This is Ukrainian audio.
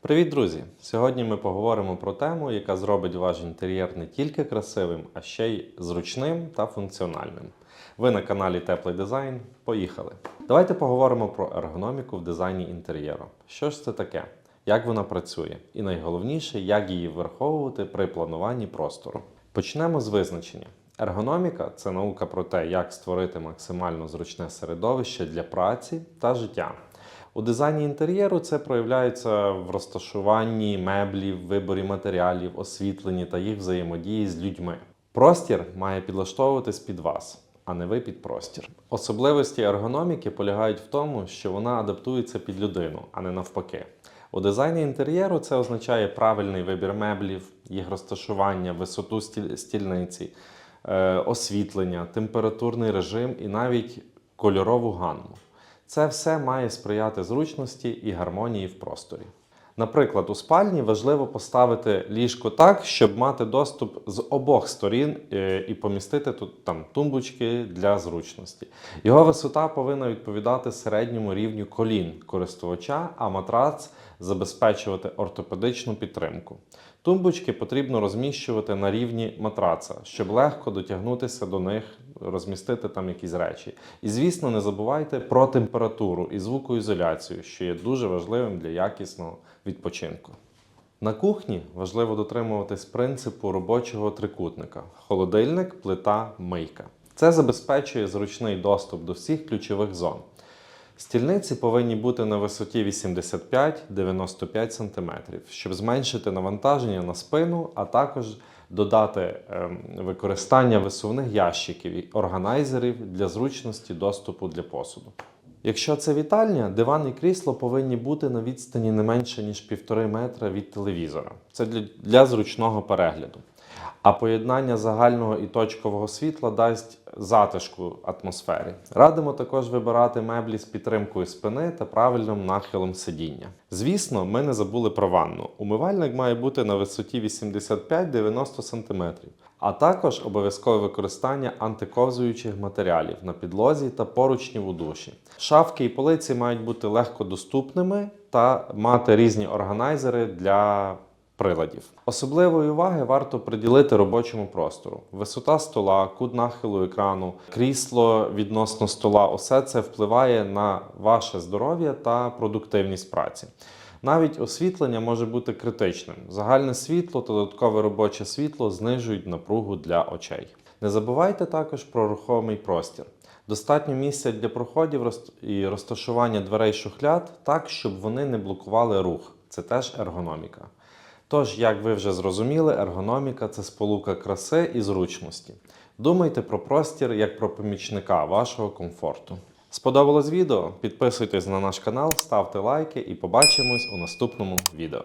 Привіт, друзі! Сьогодні ми поговоримо про тему, яка зробить ваш інтер'єр не тільки красивим, а ще й зручним та функціональним. Ви на каналі Теплий Дизайн. Поїхали! Давайте поговоримо про ергономіку в дизайні інтер'єру. Що ж це таке? Як вона працює? І найголовніше, як її враховувати при плануванні простору. Почнемо з визначення. Ергономіка це наука про те, як створити максимально зручне середовище для праці та життя. У дизайні інтер'єру це проявляється в розташуванні меблів, виборі матеріалів, освітленні та їх взаємодії з людьми. Простір має підлаштовуватись під вас, а не ви під простір. Особливості ергономіки полягають в тому, що вона адаптується під людину, а не навпаки. У дизайні інтер'єру це означає правильний вибір меблів, їх розташування, висоту стіль- стільниці, е, освітлення, температурний режим і навіть кольорову гамму. Це все має сприяти зручності і гармонії в просторі. Наприклад, у спальні важливо поставити ліжко так, щоб мати доступ з обох сторін е, і помістити тут там тумбочки для зручності. Його висота повинна відповідати середньому рівню колін користувача, а матрац забезпечувати ортопедичну підтримку. Тумбочки потрібно розміщувати на рівні матраца, щоб легко дотягнутися до них, розмістити там якісь речі. І звісно, не забувайте про температуру і звукоізоляцію, що є дуже важливим для якісного відпочинку. На кухні важливо дотримуватись принципу робочого трикутника: холодильник, плита, мийка. Це забезпечує зручний доступ до всіх ключових зон. Стільниці повинні бути на висоті 85-95 см, щоб зменшити навантаження на спину, а також додати ем, використання висувних ящиків і органайзерів для зручності доступу для посуду. Якщо це вітальня, диван і крісло повинні бути на відстані не менше ніж 1,5 метра від телевізора. Це для, для зручного перегляду. А поєднання загального і точкового світла дасть затишку атмосфері. Радимо також вибирати меблі з підтримкою спини та правильним нахилом сидіння. Звісно, ми не забули про ванну. Умивальник має бути на висоті 85-90 см, а також обов'язкове використання антиковзуючих матеріалів на підлозі та поручнів у душі. Шафки і полиці мають бути легкодоступними та мати різні органайзери для приладів. Особливої уваги варто приділити робочому простору. Висота стола, кут нахилу екрану, крісло відносно стола усе це впливає на ваше здоров'я та продуктивність праці. Навіть освітлення може бути критичним. Загальне світло та додаткове робоче світло знижують напругу для очей. Не забувайте також про рухомий простір. Достатньо місця для проходів і розташування дверей шухляд так, щоб вони не блокували рух. Це теж ергономіка. Тож, як ви вже зрозуміли, ергономіка це сполука краси і зручності. Думайте про простір як про помічника вашого комфорту. Сподобалось відео? Підписуйтесь на наш канал, ставте лайки і побачимось у наступному відео.